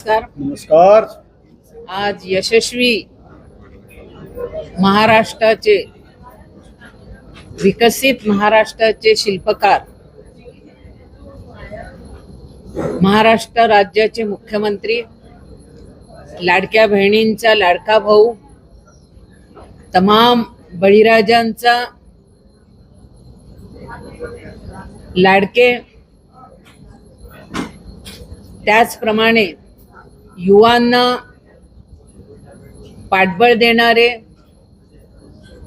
नमस्कार. नमस्कार. आज यशस्वी महाराष्ट्राचे विकसित महाराष्ट्राचे शिल्पकार महाराष्ट्र राज्याचे मुख्यमंत्री लाडक्या बहिणींचा लाडका भाऊ तमाम बळीराजांचा लाडके त्याचप्रमाणे युवांना पाठबळ देणारे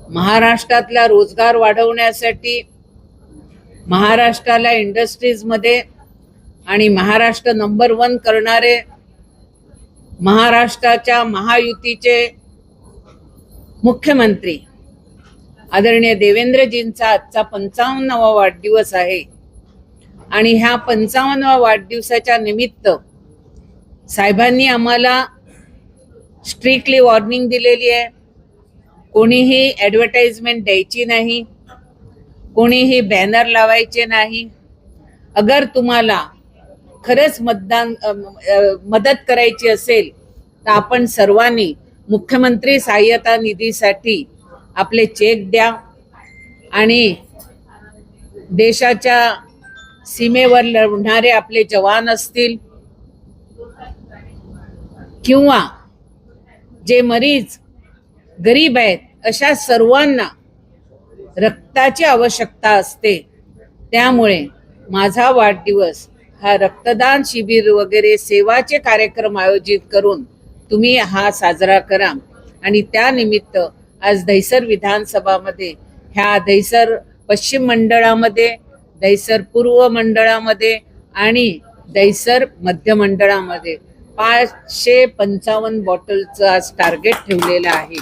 महाराष्ट्रातला रोजगार वाढवण्यासाठी महाराष्ट्राला इंडस्ट्रीजमध्ये आणि महाराष्ट्र नंबर वन करणारे महाराष्ट्राच्या महायुतीचे मुख्यमंत्री आदरणीय देवेंद्रजींचा आजचा पंचावन्नावा वाढदिवस आहे. आणि ह्या पंचावन्नवा वाढदिवसाच्या निमित्त साहेबांनी आम्हाला स्ट्रिक्टली वॉर्निंग दिलेली आहे. कोणीही ॲडव्हर्टाइजमेंट द्यायची नाही. कोणीही बॅनर लावायचे नाही. अगर तुम्हाला खरंच मतदान मदत करायची असेल तर आपण सर्वांनी मुख्यमंत्री सहाय्यता निधीसाठी आपले चेक द्या आणि देशाच्या सीमेवर लढणारे आपले जवान असतील किंवा जे मरीज गरीब आहेत अशा सर्वांना रक्ताची आवश्यकता असते. त्यामुळे माझा वाढदिवस हा रक्तदान शिबिर वगैरे सेवाचे कार्यक्रम आयोजित करून तुम्ही हा साजरा करा. आणि त्यानिमित्त आज दहिसर विधानसभामध्ये ह्या दहिसर पश्चिम मंडळामध्ये दहिसर पूर्व मंडळामध्ये आणि दहिसर मध्य मंडळामध्ये पाचशे पंचावन्न बॉटलचं आज टार्गेट ठेवलेलं आहे.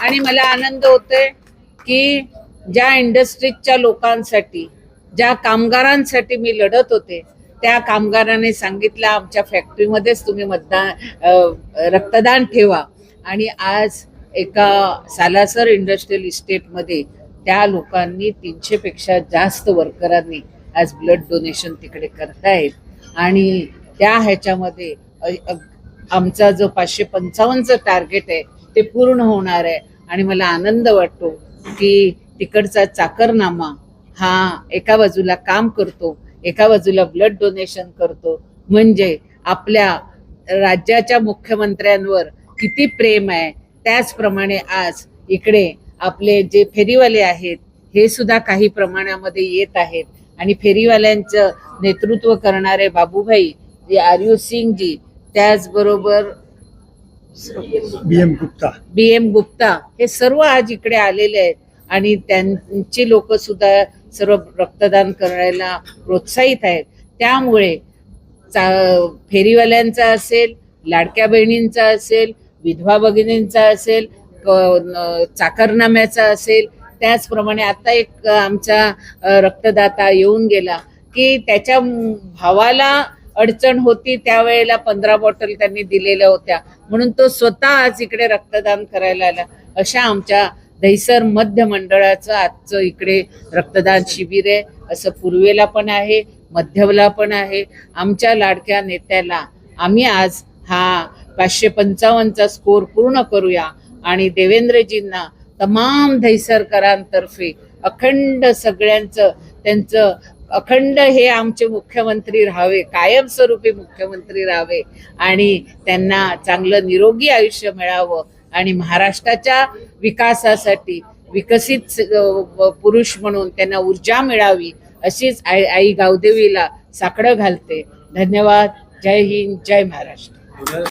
आणि मला आनंद होतोय की ज्या इंडस्ट्रीजच्या लोकांसाठी ज्या कामगारांसाठी मी लढत होते त्या कामगाराने सांगितलं आमच्या फॅक्टरीमध्येच तुम्ही मतदान रक्तदान ठेवा. आणि आज एका सालासर इंडस्ट्रियल इस्टेटमध्ये त्या लोकांनी तीनशेपेक्षा जास्त वर्करांनी आज ब्लड डोनेशन तिकडे करतायत. आणि त्या ह्याच्यामध्ये आमचा जो पाचशे पंचावन्नचं टार्गेट आहे ते पूर्ण होणार आहे. आणि मला आनंद वाटतो की तिकडचा चाकरनामा हा एका बाजूला काम करतो एका बाजूला ब्लड डोनेशन करतो. म्हणजे आपल्या राज्याच्या मुख्यमंत्र्यांवर किती प्रेम आहे त्याचप्रमाणे आज इकडे आपले जे फेरीवाले आहेत हे सुद्धा काही प्रमाणामध्ये येत आहेत. आणि फेरीवाल्यांचं नेतृत्व करणारे बाबूभाई जे आर्यू सिंगजी त्याचबरोबर B M Gupta. B M Gupta हे सर्व आज इकडे आलेले आहेत आणि त्यांची लोक सुद्धा सर्व रक्तदान करायला प्रोत्साहित आहेत. त्यामुळे फेरीवाल्यांचा असेल लाडक्या बहिणींचा असेल विधवा भगिनींचा असेल चाकरनाम्याचा असेल त्याचप्रमाणे आता एक आमचा रक्तदाता येऊन गेला की त्याच्या भावाला अडचण होती त्यावेळेला पंधरा बॉटल त्यांनी दिलेल्या होत्या. म्हणून तो स्वतः आज इकडे रक्तदान करायला आला. अशा आमच्या दहिसर मध्य मंडळाचं आजचं इकडे रक्तदान शिबिर आहे. असं पूर्वेला पण आहे मध्यवला पण आहे. आमच्या लाडक्या नेत्याला आम्ही आज हा पाचशे पंचावन्नचा स्कोर पूर्ण करूया. आणि देवेंद्रजींना तमाम दहिसरकरांतर्फे अखंड सगळ्यांचं त्यांचं अखंड हे आमचे मुख्यमंत्री राहावे कायमस्वरूपी मुख्यमंत्री राहावे आणि त्यांना चांगलं निरोगी आयुष्य मिळावं आणि महाराष्ट्राच्या विकासासाठी विकसित पुरुष म्हणून त्यांना ऊर्जा मिळावी अशीच आई आई गावदेवीला साकडं घालते. धन्यवाद. जय हिंद. जय महाराष्ट्र.